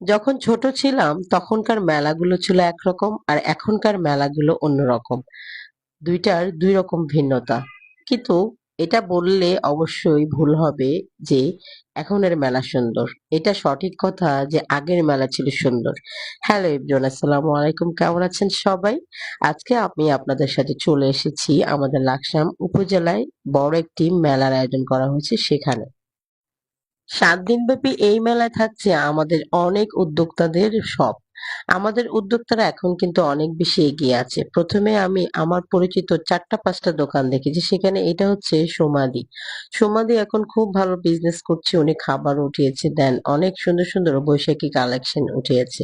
যখন ছোট ছিলাম, তখনকার মেলাগুলো ছিল একরকম আর এখনকার মেলাগুলো অন্যরকম। দুইটার দুই রকম ভিন্নতা। কিন্তু এটা বললে অবশ্যই ভুল হবে যে এখনের মেলা সুন্দর। এটা সঠিক কথা যে আগের মেলা ছিল সুন্দর। হ্যালো এভরিওয়ান, আসসালামু আলাইকুম। কেমন আছেন সবাই? আজকে আমি আপনাদের সাথে চলে এসেছি আমাদের লাকসাম উপজেলায় বড় একটি মেলার আয়োজন করা হয়েছে সেখানে। সাত দিনব্যাপী এই মেলায় থাকছে আমাদের অনেক উদ্যোক্তাদের সব। আমাদের উদ্যোক্তারা এখন কিন্তু অনেক বেশি এগিয়ে আছে। প্রথমে আমি আমার পরিচিত চারটা, পাঁচটা দোকান দেখেছি, সেখানে এটা হচ্ছে সোমাদি। সোমাদি এখন খুব ভালো বিজনেস করছে, উনি খাবার উঠিয়েছে, দেন অনেক সুন্দর সুন্দর বৈশাখী কালেকশন উঠিয়েছে।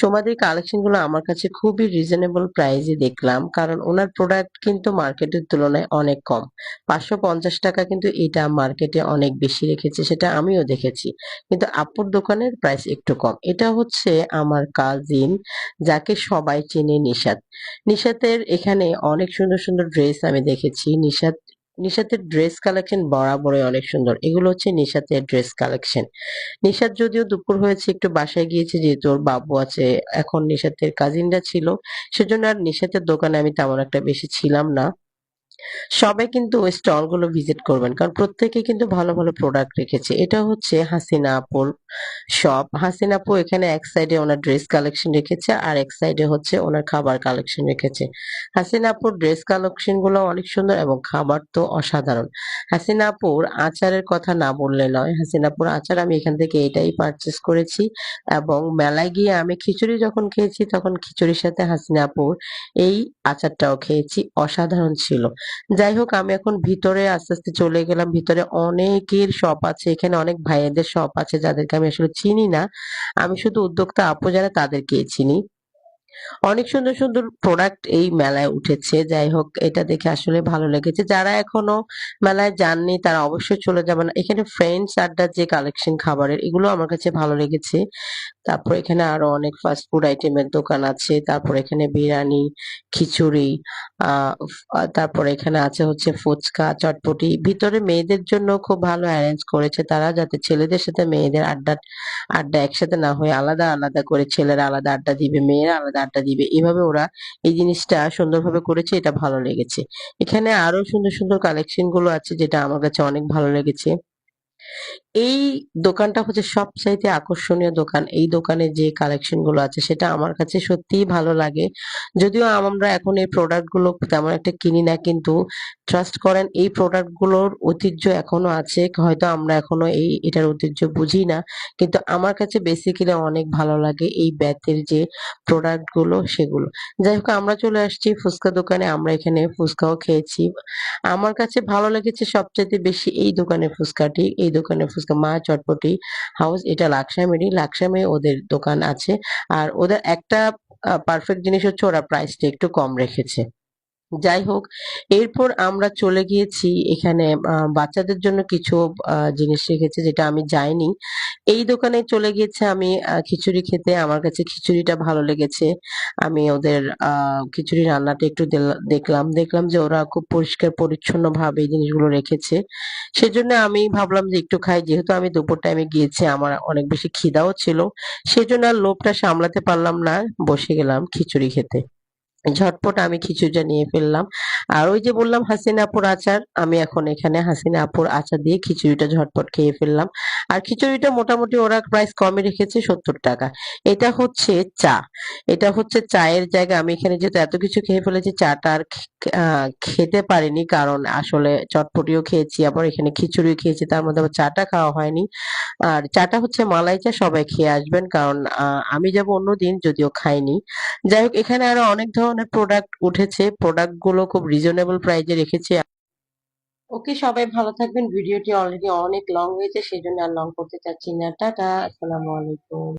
সোমাদির কালেকশনগুলো আমার কাছে খুবই রিজনেবল প্রাইসে দেখলাম, কারণ ওনার প্রোডাক্ট কিন্তু মার্কেটের তুলনায় অনেক কম। পাঁচশো পঞ্চাশ টাকা কিন্তু এটা মার্কেটে অনেক বেশি রেখেছে, সেটা আমিও দেখেছি। কিন্তু আপুর দোকানের প্রাইস একটু কম। এটা হচ্ছে আমার কাজিন, যাকে সবাই চেনে নিশাত। নিশাতের এখানে অনেক সুন্দর সুন্দর ড্রেস আমি দেখেছি। নিশাত, নিশাতের ড্রেস কালেকশন বরাবরই অনেক সুন্দর। এগুলো হচ্ছে নিশাতের ড্রেস কালেকশন নিশাত যদিও দুপুর হয়েছে, একটু বাসায় গিয়েছে, যেহেতু ওর বাবু আছে, এখন নিশাতের কাজিনরা ছিল। সেজন্য আর নিশাতের দোকানে আমি তেমন একটা বেশি ছিলাম না। সবাই কিন্তু ওই স্টলগুলো ভিজিট করবেন। কারণ প্রত্যেকে কিন্তু ভালো ভালো প্রোডাক্ট রেখেছে। এটা হচ্ছে হাসিনা আপুর শপ হাসিনা আপু এখানে এক সাইডে ওনার ড্রেস কালেকশন রেখেছে আর এক সাইডে হচ্ছে ওনার খাবার কালেকশন রেখেছে। হাসিনা আপুর ড্রেস কালেকশনগুলো অনেক সুন্দর এবং খাবার তো অসাধারণ। হাসিনা আপুর আচারের কথা না বললে নয়। হাসিনা আপুর আচার আমি এখান থেকে এটাই পারচেস করেছি এবং মেলায় গিয়ে আমি খিচুড়ি যখন খেয়েছি তখন খিচুড়ির সাথে হাসিনা আপুর এই আচারটাও খেয়েছি। অসাধারণ ছিল। যাই হোক, আমি এখন ভিতরে আস্তে আস্তে চলে গেলাম। ভিতরে অনেকের শপ আছে, এখানে অনেক ভাইয়েদের শপ আছে যাদেরকে আমি আসলে চিনি না। আমি শুধু উদ্যোক্তা আপু যারা তাদেরকেই চিনি। অনেক সুন্দর সুন্দর প্রোডাক্ট এই মেলায় উঠেছে। যাই হোক, এটা দেখে আসলে ভালো লেগেছে। যারা এখনও মেলায় যাননি, তারা অবশ্যই চলে যাবেন। এখানে ফ্রেন্ডস আড্ডার যে কালেকশন খাবারের, এগুলো আমার কাছে ভালো লেগেছে। তারপর এখানে আরও অনেক ফাস্ট ফুড আইটেমের দোকান আছে, তারপর এখানে বিরিয়ানি, খিচুড়ি তারপর এখানে আছে হচ্ছে ফুচকা, চটপটি। ভিতরে মেয়েদের জন্য খুব ভালো অ্যারেঞ্জ করেছে তারা যাতে ছেলেদের সাথে মেয়েদের আড্ডা আড্ডা একসাথে না হয়ে আলাদা আলাদা করে ছেলেরা আলাদা আড্ডা দিবে, মেয়েরা আলাদা আড্ডা দিবে। এভাবে ওরা এই জিনিসটা সুন্দরভাবে করেছে, এটা ভালো লেগেছে। এখানে আরও সুন্দর সুন্দর কালেকশনগুলো আছে যেটা আমার কাছে অনেক ভালো লেগেছে। এই দোকানটা হচ্ছে সবচাইতে আকর্ষণীয় দোকান। এই দোকানে যে কালেকশনগুলো আছে, সেটা আমার কাছে সত্যিই ভালো লাগে। যদিও আমরা এখন এই প্রোডাক্টগুলো তেমন একটা কিনি না, কিন্তু ট্রাস্ট করেন, এই প্রোডাক্টগুলোর ঐতিহ্য এখনও আছে। হয়তো আমরা এখনও এই, এটার ঐতিহ্য বুঝি না। কিন্তু আমার কাছে বেসিক্যালি অনেক ভালো লাগে এই ব্যাতের যে প্রোডাক্টগুলো, সেগুলো। যাই হোক, আমরা চলে আসছি ফুচকা দোকানে। আমরা এখানে ফুচকাও খেয়েছি। আমার কাছে ভালো লেগেছে সবচেয়ে বেশি এই দোকানের ফুচকাটি। এই দোকানের ফুচকা, মা, চটপটি হাউস এটা লাকসামেরই। লাকসামে ওদের দোকান আছে। আর ওদের একটা পারফেক্ট জিনিস হচ্ছে ওরা প্রাইসটা একটু কম রেখেছে। যাই হোক এরপর আমরা চলে গিয়েছি এখানে বাচ্চাদের জন্য কিছু জিনিস রেখেছে যেটা আমি যাইনি। এই দোকানে চলে গিয়েছে আমি খিচুড়ি খেতে। আমার কাছে খিচুড়িটা ভালো লেগেছে। আমি ওদের খিচুড়ি রান্নাটা একটু দেখলাম। দেখলাম যে ওরা খুব পরিষ্কার পরিচ্ছন্ন ভাবে এই জিনিসগুলো রেখেছে। সেজন্য আমি ভাবলাম যে একটু খাই। যেহেতু আমি দুপুর টাইমে গিয়েছি, আমার অনেক বেশি খিদাও ছিল। সেজন্য আর লোভটা সামলাতে পারলাম না। বসে গেলাম খিচুড়ি খেতে। ঝটপট আমি খিচুড়িটা নিয়ে ফেললাম। আর ওই যে বললাম হাসিনা আপুর আচার, আমি এখন এখানে হাসিনা আপুর আচার দিয়ে খিচুড়িটা ঝটপট খেয়ে ফেললাম। আর খিচুড়িটা মোটামুটি ওরা প্রাইস কমে রেখেছে সত্তর টাকা। এটা হচ্ছে চা। এটা হচ্ছে চায়ের জায়গা। আমি এখানে যেহেতু এত কিছু খেয়ে ফেলেছি, চাটা আর খেতে পারিনি কারণ আসলে চটপটিও খেয়েছি, আবার এখানে খিচুড়িও খেয়েছি, তার মধ্যে আবার চাটা খাওয়া হয়নি। আর চাটা হচ্ছে মালাই চা, সবাই খেয়ে আসবেন কারণ আমি যাব অন্যদিন, যদিও খাইনি। যাই হোক, এখানে আরও অনেক ধরনের প্রোডাক্ট উঠেছে প্রোডাক্টগুলো খুব রিজনেবল প্রাইজে রেখেছে। ওকে, সবাই ভালো থাকবেন। ভিডিওটি অলরেডি অনেক লং হয়েছে সেই জন্য আর লং করতে চাচ্ছি না। টাটা, আসসালামু আলাইকুম।